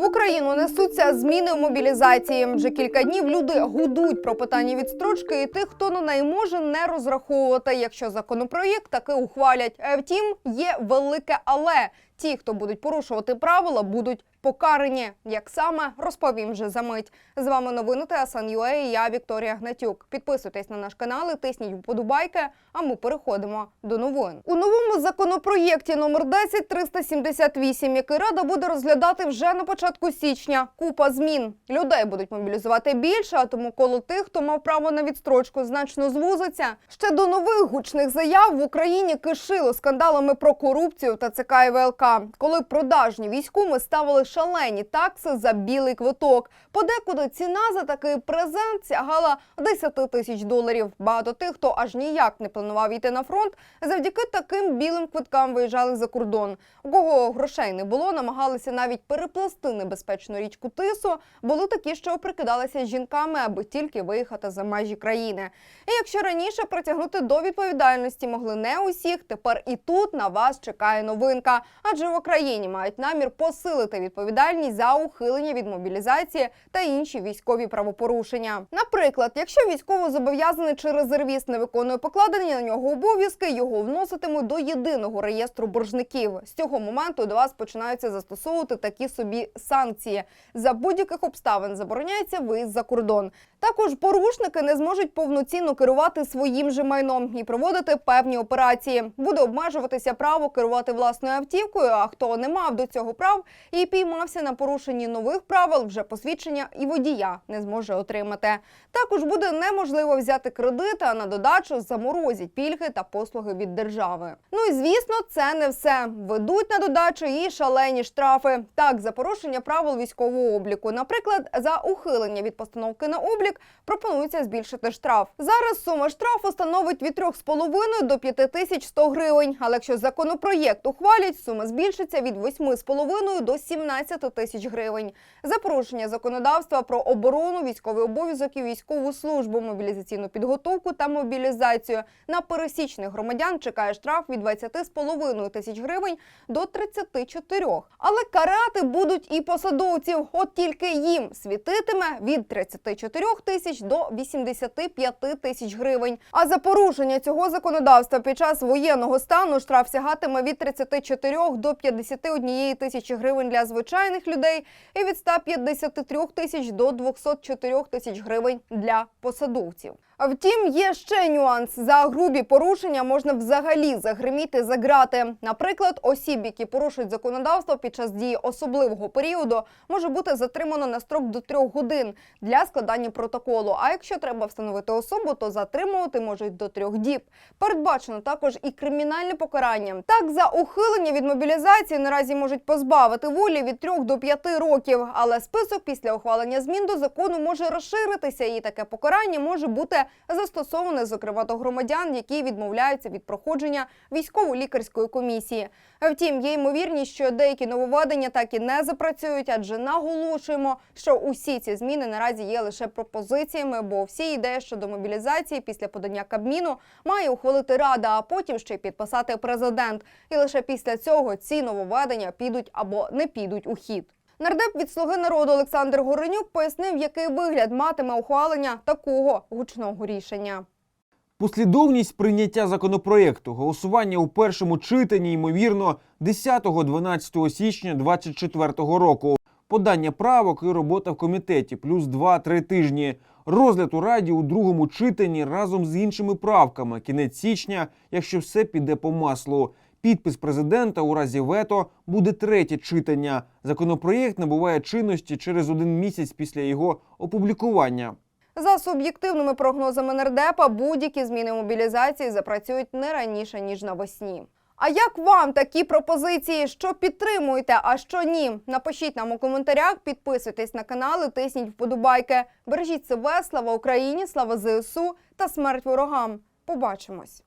В Україну несуться зміни в мобілізації. Вже кілька днів люди гудуть про питання відстрочки і тих, хто на неї може не розраховувати, якщо законопроєкт таки ухвалять. Е, Втім, є велике але. Ті, хто будуть порушувати правила, будуть покарані. Як саме розповім вже за мить. З вами новини ТСН.UA і я Вікторія Гнатюк. Підписуйтесь на наш канал і тисніть вподобайки. А ми переходимо до новин. У новому законопроєкті номер 10378, який рада буде розглядати вже на початку січня. Купа змін. Людей будуть мобілізувати більше, а тому коло тих, хто мав право на відстрочку, значно звузиться. Ще до нових гучних заяв в Україні кишило скандалами про корупцію та ЦК і ВЛК, коли продажні військуми ставили шалені такси за білий квиток. Подекуди ціна за такий презент сягала 10 тисяч доларів. Багато тих, хто аж ніяк не планував йти на фронт, завдяки таким білим квиткам виїжджали за кордон. У кого грошей не було, намагалися навіть перепласти небезпечну річку Тису. Були такі, що прикидалися жінками, аби тільки виїхати за межі країни. І якщо раніше притягнути до відповідальності могли не усіх, тепер і тут на вас чекає новинка. Адже в Україні мають намір посилити відповідальність за ухилення від мобілізації та інші військові правопорушення. Наприклад, якщо військово зобов'язаний чи резервіст не виконує покладені на нього обов'язки, його вноситимуть до єдиного реєстру боржників. З цього моменту до вас починаються застосовувати такі собі санкції. За будь-яких обставин забороняється виїзд за кордон. Також порушники не зможуть повноцінно керувати своїм же майном і проводити певні операції. Буде обмежуватися право керувати власною автівкою. А хто не мав до цього прав і піймався на порушенні нових правил, вже посвідчення і водія не зможе отримати. Також буде неможливо взяти кредит, а на додачу заморозять пільги та послуги від держави. Ну і звісно, це не все. Ведуть на додачу і шалені штрафи. Так, за порушення правил військового обліку, наприклад, за ухилення від постановки на облік, пропонується збільшити штраф. Зараз сума штрафу становить від 3,5 до 5100 гривень. Але якщо законопроєкт ухвалять, сума збільшиться від 8,5 до 17 тисяч гривень. За порушення законодавства про оборону, військовий обов'язок і військову службу, мобілізаційну підготовку та мобілізацію на пересічних громадян чекає штраф від 20,5 тисяч гривень до 34. Але карати будуть і посадовців, от тільки їм світитиме від 34 тисяч до 85 тисяч гривень. А за порушення цього законодавства під час воєнного стану штраф сягатиме від 34 до 51 тисячі гривень для звичайних людей і від 153 тисяч до 204 тисяч гривень для посадовців. Втім, є ще нюанс. За грубі порушення можна взагалі загриміти за грати. Наприклад, осіб, які порушують законодавство під час дії особливого періоду, може бути затримано на строк до трьох годин для складання протоколу. А якщо треба встановити особу, то затримувати можуть до трьох діб. Передбачено також і кримінальне покарання. Так, за ухилення від мобілізації наразі можуть позбавити волі від 3 до 5 років. Але список після ухвалення змін до закону може розширитися, і таке покарання може бути застосоване, зокрема до громадян, які відмовляються від проходження військово-лікарської комісії. Втім, є ймовірність, що деякі нововведення так і не запрацюють, адже наголошуємо, що усі ці зміни наразі є лише пропозиціями, бо всі ідеї щодо мобілізації після подання Кабміну має ухвалити рада, а потім ще й підписати президент. І лише після цього ці нововведення підуть або не підуть у хід. Нардеп від слуги народу Олександр Горенюк пояснив, який вигляд матиме ухвалення такого гучного рішення. Послідовність прийняття законопроєкту, голосування у першому читанні, ймовірно, 10-12 січня 2024 року. Подання правок і робота в комітеті плюс 2-3 тижні. Розгляд у раді у другому читанні разом з іншими правками. Кінець січня, якщо все піде по маслу. Підпис президента у разі вето буде третє читання. Законопроєкт набуває чинності через один місяць після його опублікування. За суб'єктивними прогнозами нардепа, будь-які зміни мобілізації запрацюють не раніше ніж навесні. А як вам такі пропозиції? Що підтримуєте, а що ні? Напишіть нам у коментарях, підписуйтесь на канал і тисніть вподобайки. Бережіть себе, слава Україні, слава ЗСУ та смерть ворогам. Побачимось.